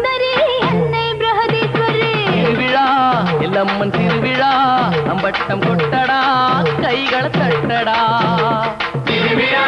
அதிரூப சுந்தரி என்னை பிரகதீஸ்வரி. திருவிழா எல்லம்மன் திருவிழா அம்பட்டம் கொட்டடா கைகளை தட்டடா. திருவிழா